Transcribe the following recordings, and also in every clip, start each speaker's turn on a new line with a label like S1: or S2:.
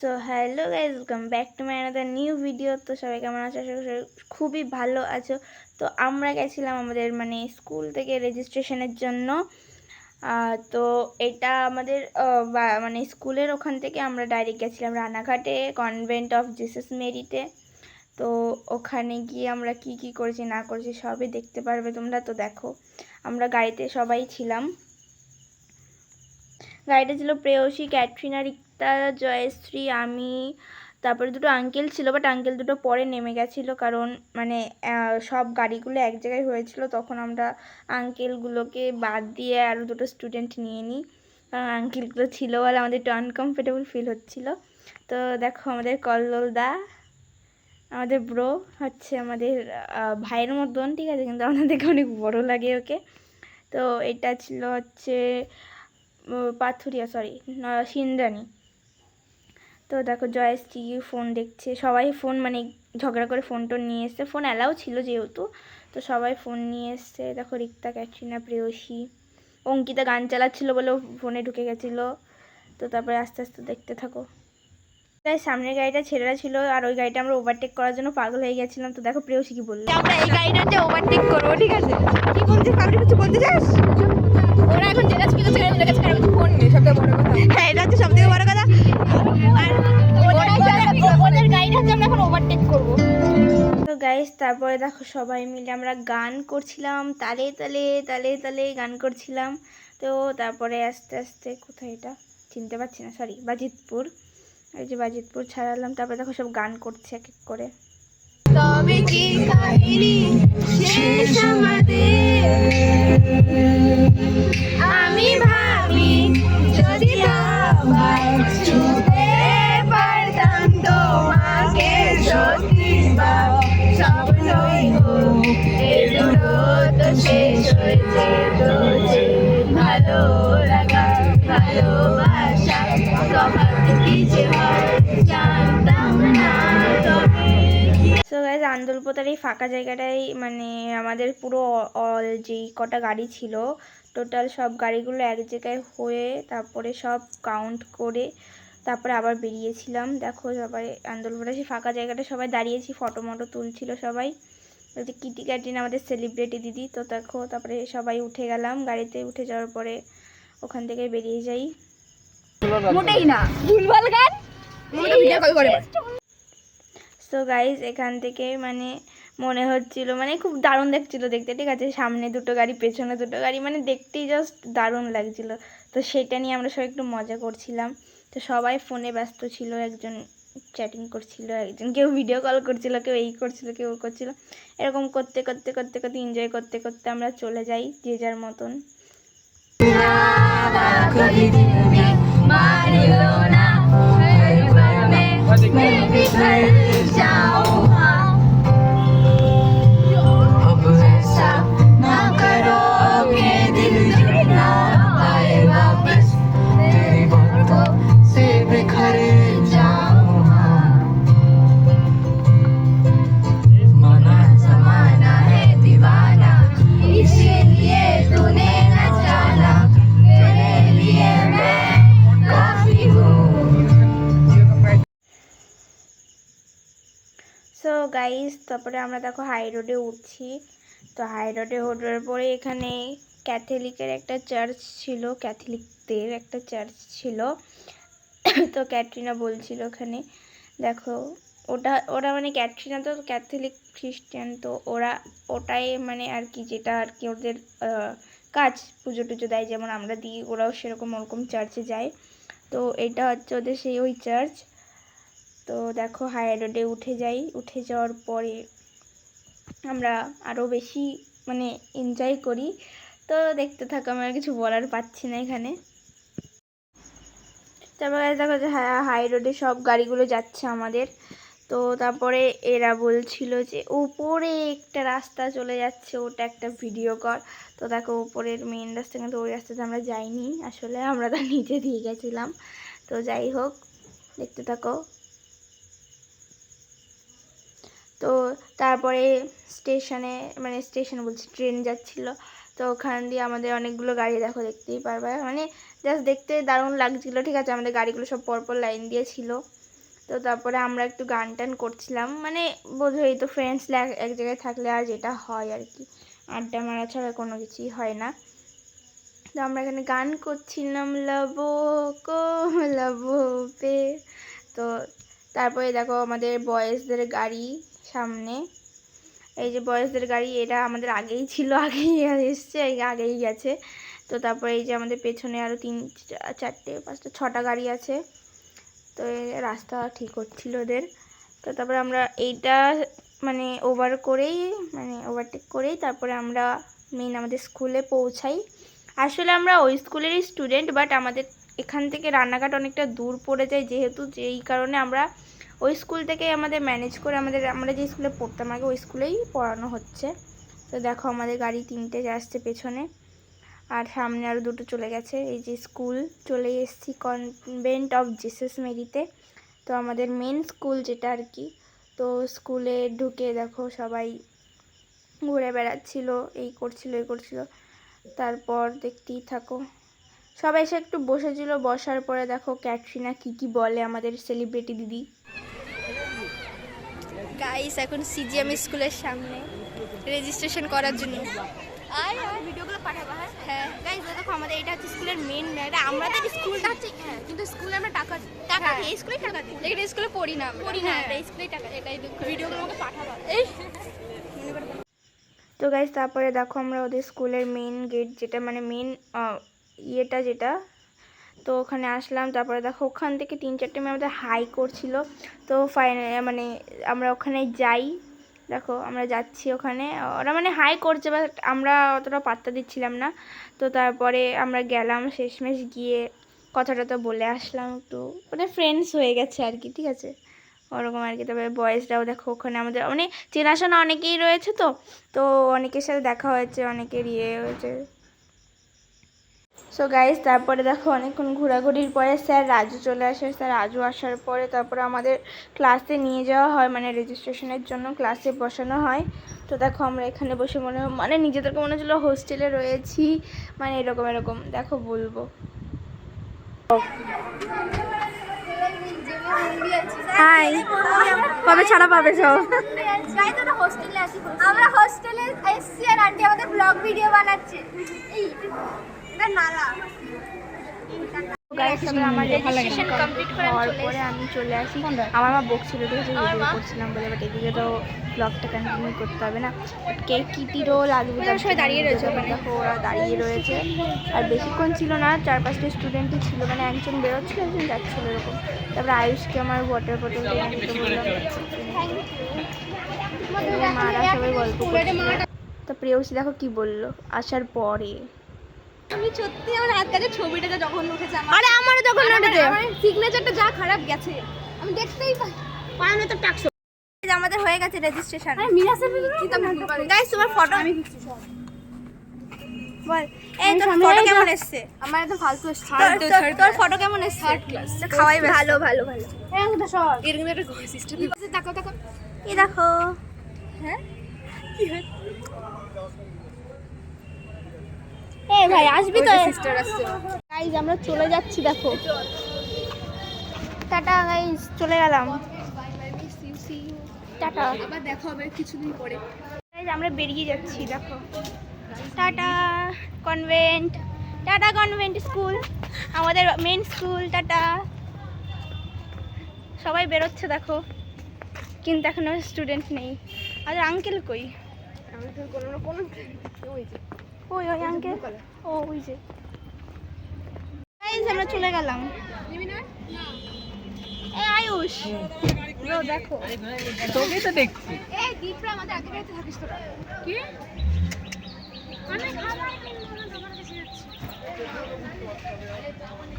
S1: তো hello guys welcome back to my another new video তো সবাই কেমন আছো? আশা করি খুবই ভালো আছো। তো আমরা গেছিলাম আমাদের মানে স্কুল থেকে রেজিস্ট্রেশনের জন্য। তো এটা আমাদের মানে স্কুলের ওখান থেকে আমরা ডাইরেক্ট গেছিলাম রানাঘাটে কনভেন্ট অফ জিসাস মেরিতে তো ওখানে গিয়ে আমরা কি কি করেছি, না করেছি সবই দেখতে পারবে তোমরা। তো দেখো, আমরা গাড়িতে সবাই ছিলাম। গাড়িটা ছিল প্রেয়সী ক্যাটরিনা রিক্তা জয়শ্রী, আমি, তারপরে দুটো আঙ্কেল ছিল বাট আঙ্কেল দুটো পরে নেমে গেছিল কারণ মানে সব গাড়িগুলো এক জায়গায় হয়েছিল, তখন আমরা আঙ্কেলগুলোকে বাদ দিয়ে আরও দুটো স্টুডেন্ট নিয়ে নিই। কারণ আঙ্কেলগুলো ছিল বলে আমাদের একটু আনকমফোর্টেবল ফিল হচ্ছিল। তো দেখো আমাদের কল্লোল দা, আমাদের ব্রো হচ্ছে আমাদের ভাইয়ের মতন, ঠিক আছে? কিন্তু আমাদেরকে অনেক বড় লাগে ওকে। তো এটা ছিল হচ্ছে পাথুরিয়া সরি সিন্দ্রানি তো দেখো জয়শ্রী ফোন দেখছে। সবাই ফোন মানে ঝগড়া করে ফোন টোন নিয়ে এসছে। ফোন অ্যালাও ছিল যেহেতু। তো সবাই ফোন নিয়ে এসছে। দেখো রিক্তা, ক্যাটরিনা, প্রেয়সী, অঙ্কিতা গান চালাচ্ছিলো বলেও ফোনে ঢুকে গেছিল। তো তারপরে আস্তে আস্তে দেখতে থাকো। তাই সামনের গাড়িটা ছেলেরা ছিল আর ওই গাড়িটা আমরা ওভারটেক করার জন্য পাগল হয়ে গেছিলাম। তো দেখো প্রেয়সী কি বলল। আমরা এই গাড়িটাতে ওভারটেক করব ঠিক আছে? কি বলছিস? কারোর কিছু বলতে চাস?
S2: ওরা এখন স্কুলে থেকে ওদের কাছে কারও কিছু ফোন নেই সবথেকে বড় কথা।
S1: হ্যাঁ এটা হচ্ছে সব থেকে বড় কথা।
S2: ওদের আমরা এখন ওভারটেক করব।
S1: তো গাইস তারপরে দেখো সবাই মিলে আমরা গান করছিলাম তালে তালে তালে তালে গান করছিলাম। তো তারপরে আস্তে আস্তে কোথায় এটা? চিনতে পারছি না সরি বাজিতপুর। এই যে বাজিতপুর ছাড়ালাম, তারপরে দেখো সব গান করছে এক এক করে।
S2: তবে আমি যদি শেষ হয়েছে
S1: সো আন্দোলপোতার এই ফাঁকা জায়গাটাই মানে আমাদের পুরো অল যেই কটা গাড়ি ছিল টোটাল সব গাড়িগুলো এক জায়গায় হয়ে তারপরে সব কাউন্ট করে তারপরে আবার বেরিয়েছিলাম। দেখো সবাই আন্দোলপোতা সেই ফাঁকা জায়গাটা সবাই দাঁড়িয়েছি ফটো মটো তুলছিল সবাই। যে কিটি ক্যাটিন আমাদের সেলিব্রিটি দিদি। তো দেখো, তারপরে সবাই উঠে গেলাম, গাড়িতে উঠে যাওয়ার পরে ওখান থেকে বেরিয়ে যাই।
S2: মোটেই না। ভুলভাল গান? মোটে ভিডিও কল করে
S1: সো গাইজ এখান থেকে মানে মনে হচ্ছিল মানে খুব দারুণ দেখছিল দেখতে ঠিক আছে? সামনে দুটো গাড়ি পেছনে দুটো গাড়ি মানে দেখতেই জাস্ট দারুণ লাগছিল। তো সেটা নিয়ে আমরা সবাই একটু মজা করছিলাম। তো সবাই ফোনে ব্যস্ত ছিল একজন চ্যাটিং করছিল একজন কেউ ভিডিও কল করছিল কেউ এই করছিল কেউ ও করছিল। এরকম করতে করতে করতে করতে এনজয় করতে করতে আমরা চলে যাই যে যার মতন।
S2: Mario na, Happy Birthday, Happy
S1: Birthday. Guys তারপরে আমরা দেখো হাই রোডে উঠছি। তো হাই রোডে ওঠার পরে এখানে ক্যাথলিকের একটা চার্চ ছিল ক্যাথলিকদের একটা চার্চ ছিল। তো ক্যাটরিনা বলছিল ওখানে, দেখো, ওটা, ওরা মানে ক্যাটরিনা তো ক্যাথলিক খ্রিস্টান তো ওরা ওটাই মানে আর কি যেটা আর কি ওদের কাজ পুজো টুজো দেয়। যেমন আমরা দিই, ওরাও সেরকম ওরকম চার্চে যায়। তো এটা হচ্ছে ওদের সেই ওই চার্চ তো দেখো হাই রোডে উঠে যাই। উঠে যাওয়ার পরে আমরা আরও বেশি মানে এনজয় করি। তো দেখতে থাকো, আমি আর কিছু বলার পাচ্ছি না এখানে। তারপরে দেখো যে হ্যাঁ হাই রোডে সব গাড়িগুলো যাচ্ছে আমাদের। তো তারপরে এরা বলছিল যে উপরে একটা রাস্তা চলে যাচ্ছে, ওটা একটা ভিডিও কর তো দেখো উপরের মেন রাস্তা কিন্তু ওই রাস্তাতে আমরা যাইনি। আসলে আমরা তার নিচে দিয়ে গেছিলাম। তো যাই হোক, দেখতে থাকো। তো তারপরে স্টেশনে মানে স্টেশন বলছি, ট্রেন যাচ্ছিল। তো ওখান দিয়ে আমাদের অনেকগুলো গাড়ি দেখো, দেখতেই পারবে। মানে জাস্ট দেখতে দারুণ লাগছিল, ঠিক আছে? আমাদের গাড়িগুলো সব পরপর লাইন দিয়ে ছিল। তো তারপরে আমরা একটু গান টান করছিলাম। মানে বোঝোই তো ফ্রেন্ডসরা এক জায়গায় থাকলে আর যেটা হয় আর কি। আড্ডা মারা ছাড়া কোনো কিছুই হয় না। তো আমরা এখানে গান করছিলাম, লাবো কো, লাবো পে। তো তারপরে দেখো আমাদের বয়েসদের গাড়ি। সামনে। এই যে বয়সদের গাড়ি, এটা আমাদের আগেই ছিল, আগেই এসছে আগেই গেছে। তো তারপরে এই যে আমাদের পেছনে আরও তিন, চারটে, পাঁচটা, ছটা গাড়ি আছে। তো রাস্তা ঠিক হচ্ছিল ওদের। তো তারপরে আমরা এইটা মানে ওভার করেই মানে ওভারটেক করেই তারপরে আমরা মেন আমাদের স্কুলে পৌঁছাই। আসলে আমরা ওই স্কুলেরই স্টুডেন্ট বাট আমাদের এখান থেকে রান্নাঘাট অনেকটা দূর পড়ে যায়, যেহেতু যেই কারণে আমরা ওই স্কুল থেকে আমাদের ম্যানেজ করে আমাদের, আমরা যে স্কুলে পড়তাম আগে, ওই স্কুলেই পড়ানো হচ্ছে। তো দেখো আমাদের গাড়ি তিনটে আসছে পেছনে, আর সামনে আরও দুটো চলে গেছে। এই যে স্কুল, চলে এসেছি কনভেন্ট অফ জিসাস মেরিতে তো আমাদের মেন স্কুল যেটা আর কি, তো স্কুলে ঢুকে দেখো সবাই ঘুরে বেড়াচ্ছিল, এই করছিল এই করছিল। তারপর দেখতেই থাকো, সবাই এসে একটু বসেছিল, বসার পরে দেখো ক্যাটরিনা কি কি বলে আমাদের সেলিব্রিটি দিদি।
S2: গাইস এখন সিজিএম স্কুলের সামনে রেজিস্ট্রেশন করার জন্য।
S1: আর ভিডিওগুলো পাঠাবো হ্যাঁ?
S2: হ্যাঁ।
S1: গাইজ দেখো আমাদের এটা হচ্ছে স্কুলের মেন এটা আমাদের স্কুলটা হচ্ছে হ্যাঁ কিন্তু স্কুলে আমরা টাকা টাকা
S2: হ্যাঁ।
S1: এই স্কুলে টাকা দিই।
S2: লেকিন স্কুলে পড়ি না
S1: পড়ি না
S2: হ্যাঁ,
S1: এই স্কুলেই টাকা
S2: এটাই দুঃখ।
S1: ভিডিওগুলো আমাকে পাঠাবো।
S2: এই।
S1: তো গাইস তারপরে দেখো আমরা ওদের স্কুলের মেন গেট যেটা মানে মেন ইয়েটা যেটা তো ওখানে আসলাম, তারপরে দেখো ওখান থেকে তিন, চারটে মেয়ে আমাদের হাই করছিল। তো ফাইনাল মানে আমরা ওখানে যাই। দেখো আমরা যাচ্ছি ওখানে। ওরা মানে হাই করছে বাট আমরা অতটা পাত্তা দিচ্ছিলাম না। তো তারপরে আমরা গেলাম, শেষমেশ গিয়ে কথাটা তো বলে আসলাম। একটু মানে ফ্রেন্ডস হয়ে গেছে আর কি, ঠিক আছে? ওরকম আর কি। তারপরে বয়েজরাও দেখো ওখানে আমাদের মানে চেনাশোনা অনেকেই রয়েছে তো। তো অনেকের সাথে দেখা হয়েছে, অনেকের ইয়ে হয়েছে। সো গাইজ তারপরে দেখো অনেকক্ষণ ঘোরাঘুরির পরে স্যার রাজু চলে আসে। স্যার রাজু আসার পরে তারপরে আমাদের ক্লাসে নিয়ে যাওয়া হয় মানে রেজিস্ট্রেশনের জন্য ক্লাসে বসানো হয়। তো দেখো আমরা এখানে বসে মনে মানে নিজেদেরকে মনে হচ্ছিল হোস্টেলে রয়েছি মানে এরকম এরকম। দেখো বলব। হাই কবে ছাড়া পাবে সব?
S2: আমরা হোস্টেলে এসছি। আর আন্টি আমাদের ব্লগ ভিডিও বানাচ্ছে। এই।
S1: আমি চলে আসি। আমার মা বকছিল ঠিক আছে? ভিডিও করছিলাম বলে বাট এদিকে তো ব্লগটা কন্টিনিউ করতে হবে না। কিটিরও লাগবে
S2: সবাই দাঁড়িয়ে রয়েছে
S1: ওখানে। দেখো ওরা দাঁড়িয়ে রয়েছে। আর বেশিক্ষণ ছিল না চার পাঁচটা স্টুডেন্টই ছিল মানে একজন বেরোচ্ছিল একজন যাচ্ছিল এরকম। তারপরে আয়ুষকে আমার ওয়াটার বোতল মারা সবাই গল্প তো প্রেয়সী দেখো কি বলল আসার পরে।
S2: আমি সত্যি আমার হাত কাছে ছবিটা যা যখন উঠেছে আমার
S1: আরে আমারও তখন উঠেছে।
S2: আমার সিগনেচারটা যা খারাপ গেছে আমি দেখতেই পাই
S1: পায়ানো তো টাকছো। আমাদের হয়ে গেছে রেজিস্ট্রেশন
S2: আরে মিরাসের কি তো
S1: গাইস তোমার ফটো
S2: আমি
S1: বল। এই তোর ফটো কেমন এসেছে?
S2: আমার একদম ফালতু এসছে।
S1: তোর- ফটো কেমন এসেছে?
S2: থার্ড ক্লাস
S1: খাওয়াই ভালো ভালো ভালো।
S2: হ্যাঁ ওটা সর। এরকম একটা সিস্টেম তাকাও তাকাও
S1: এই দেখো
S2: হ্যাঁ?
S1: ভাই আসবি তো?
S2: সিস্টার আসছে।
S1: গাইস আমরা চলে যাচ্ছি দেখো। টাটা গাইস চলে গেলাম। টাটা।
S2: আবার দেখা হবে কিছুদিন পরে।
S1: আমরা বেরিয়ে যাচ্ছি দেখো। Tata convent Tata convent school আমাদের মেন স্কুল টাটা। সবাই বেরোচ্ছে দেখো। কিন্তু এখন স্টুডেন্ট নেই। আর আঙ্কেল কই?
S2: তো কোনো না কোনো ওই যে
S1: ওই আঙ্কেল ও ওই যে। গাইস আমরা চলে গেলাম। এ আয়ুষ। দেখো।
S3: তোকে তো দেখছি।
S2: এই দীপরা আমাদের আগে বাড়িতে থাকিস তোরা। কি? আমি খাবার কিনবো না তোমার কাছে যাচ্ছি।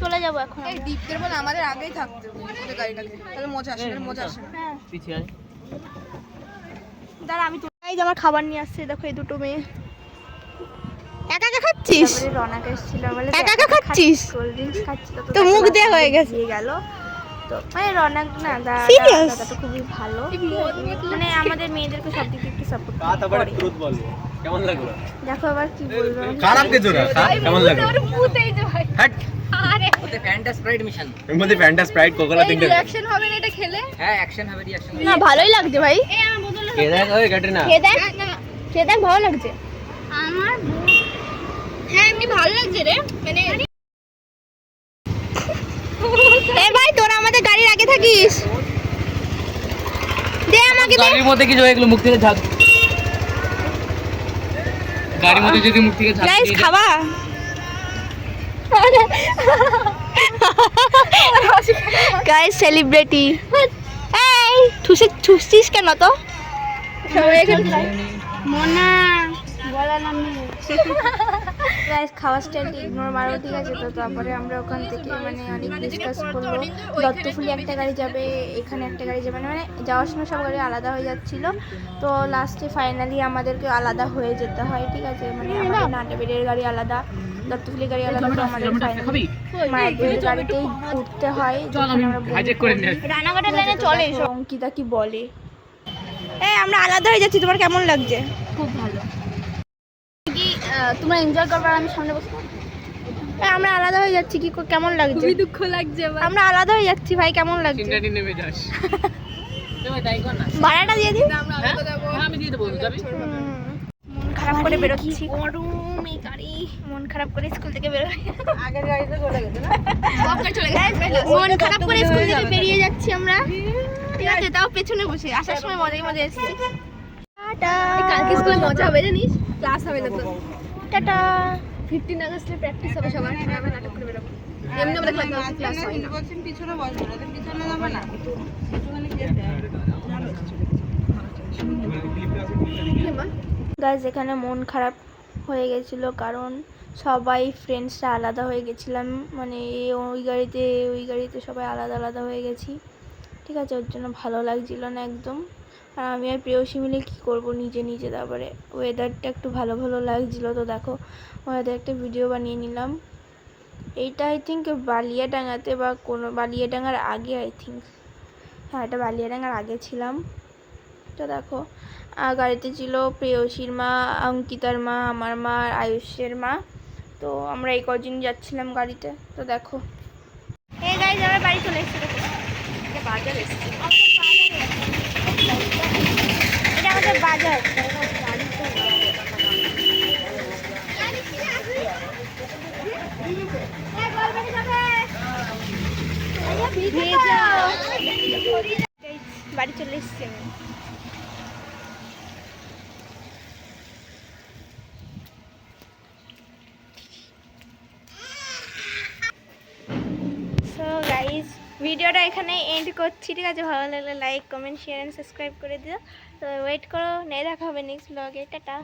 S1: চলে যাব এখন
S2: এই দীপদের বলে আমাদের আগেই থাকতে ওদের গাড়িটাকে। তাহলে মজা আসে মজা আসে।
S1: হ্যাঁ।
S3: পিছিয়ে।
S1: দাঁড়া আমি তো এই যে আমার খাবার নিয়ে আসছে দেখো এই দুটো মেয়ে। খাচ্ছিস? রনাক এসেছিল বলে
S2: একা একা খাচ্ছিস? তো মুখ দিয়ে হয়ে গেছে।
S1: গেল। তো মানে রনাক না? দাদাটা খুবই ভালো। মানে আমাদের মেয়েদেরকে সব দিক থেকে সাপোর্ট করে।
S3: কেমন লাগল?
S1: দেখো আবার কি বলব।
S3: খারাপ কিছু না কেমন লাগল?
S2: মুতেই তো ভাই।
S3: হ্যাট
S2: আরে।
S4: ওতে ফ্যান্টা স্প্রাইট মিশানো।
S3: এর মধ্যে ফ্যান্টা স্প্রাইট কোকোলা তিনটে।
S2: রিঅ্যাকশন হবে না এটা খেলে?
S4: হ্যাঁ অ্যাকশন হবে রিঅ্যাকশন
S1: না ভালোই লাগছে ভাই।
S2: আমার
S3: এ ওই
S1: ভালো লাগছে।
S2: আমার হ্যাঁ এমনি ভালো লাগছে রে। মানে
S1: এ ভাই তোরা আমাদের গাড়ির আগে থাকিস। দে আমাকে
S4: গাড়ির মধ্যে কিছু এগুলো মুখ থেকে ঝাঁক গাড়ির মধ্যে যদি মুখ থেকে ঝাঁক
S1: গাইস খাবা? গাইস সেলিব্রিটি এই ঠুসে ঠুসছিস কেন তো? সবাই এখানে
S2: মোনা বলা নাম
S1: গাইস খাওয়ার স্টাইলটা ইগনোর মারো ঠিক আছে? তো তারপরে আমরা ওখান থেকে মানে অনেক ডিসকাস করল দত্তফুলি একটা গাড়ি যাবে এখানে একটা গাড়ি যাবে মানে যাওয়ার সময় সব গাড়ি আলাদা হয়ে যাচ্ছিল। তো লাস্টে ফাইনালি আমাদেরকে আলাদা হয়ে যেতে হয় ঠিক আছে? মানে আমাদের নাটাবেড়ের গাড়ি আলাদা দত্তফুলি গাড়ি আলাদা তো আমাদের ফাইনালি মায়ের গাড়িতেই উঠতে হয় রানাঘাটের লাইনে চলে। অঙ্কিতা কি বলে? এই আমরা আলাদা হয়ে যাচ্ছি তোমার কেমন লাগছে?
S2: খুব ভালো। তোমরা এনজয় করবার আমি সামনে বসবো
S1: আমরা আলাদা হয়ে যাচ্ছি কি কেমন লাগছে?
S2: দুঃখ লাগছে
S1: আমরা আলাদা হয়ে যাচ্ছি ভাই কেমন লাগছে?
S4: নেমে যাস। তুমি তাই কর না।
S1: ভাড়াটা দিয়ে দিই?
S4: হ্যাঁ, আমি দিয়ে দেবো যাবি?
S1: মন খারাপ করে বেরোচ্ছি। গরম এই গাড়ি। মন খারাপ করে স্কুল থেকে বেরোই। আগের গাড়িতে চলে গেছে না?
S2: চলে গেছে।
S1: মন খারাপ করে স্কুল থেকে বেরিয়ে যাচ্ছি আমরা। ঠিক আছে তাও পেছনে বসে। আসার সময় মজাই মজা এসেছি। টাটা।
S2: কালকে স্কুলে মজা হবে জানিস? ক্লাস হবে না তো।
S1: টাটা।
S2: ফিফটিন আগস্টে প্র্যাকটিস হবে সবার। আমরা নাটক করে বেরোবো।
S1: এখানে মন খারাপ হয়ে গেছিল কারণ সবাই ফ্রেন্ডসরা আলাদা হয়ে গেছিলাম। মানে ওই গাড়িতে ওই গাড়িতে সবাই আলাদা আলাদা হয়ে গেছি। ঠিক আছে, ওর জন্য ভালো লাগছিল না একদম। আর আমি আর প্রেয়সী মিলে কী করব নিজে নিজে? তারপরে ওয়েদারটা একটু ভালো ভালো লাগছিল তো দেখো ওয়েদার একটা ভিডিও বানিয়ে নিলাম। এইটা আই থিঙ্ক বালিয়াডাঙ্গাতে বা কোনো, বালিয়াডাঙ্গার আগে আই থিঙ্ক হ্যাঁ এটা বালিয়াডাঙ্গার আগে ছিলাম। তো দেখো গাড়িতে ছিল প্রেয়সীর মা, অঙ্কিতার মা, আমার মা আর আয়ুষের মা। তো আমরা এই কদিন যাচ্ছিলাম গাড়িতে। তো দেখো। এই গাড়ি আমরা বাড়ি চলে এসেছি।
S2: বাজার এসেছে
S1: এটা আমাদের বাজার। বাড়ি চলে এসেছি সো গাইজ ভিডিওটা এখানে এন্ড করছি। ঠিক আছে, ভালো লাগলে like comment share and subscribe করে দিও। তো ওয়েট করো, নেই দেখা হবে নেক্সট ব্লগে টাটা।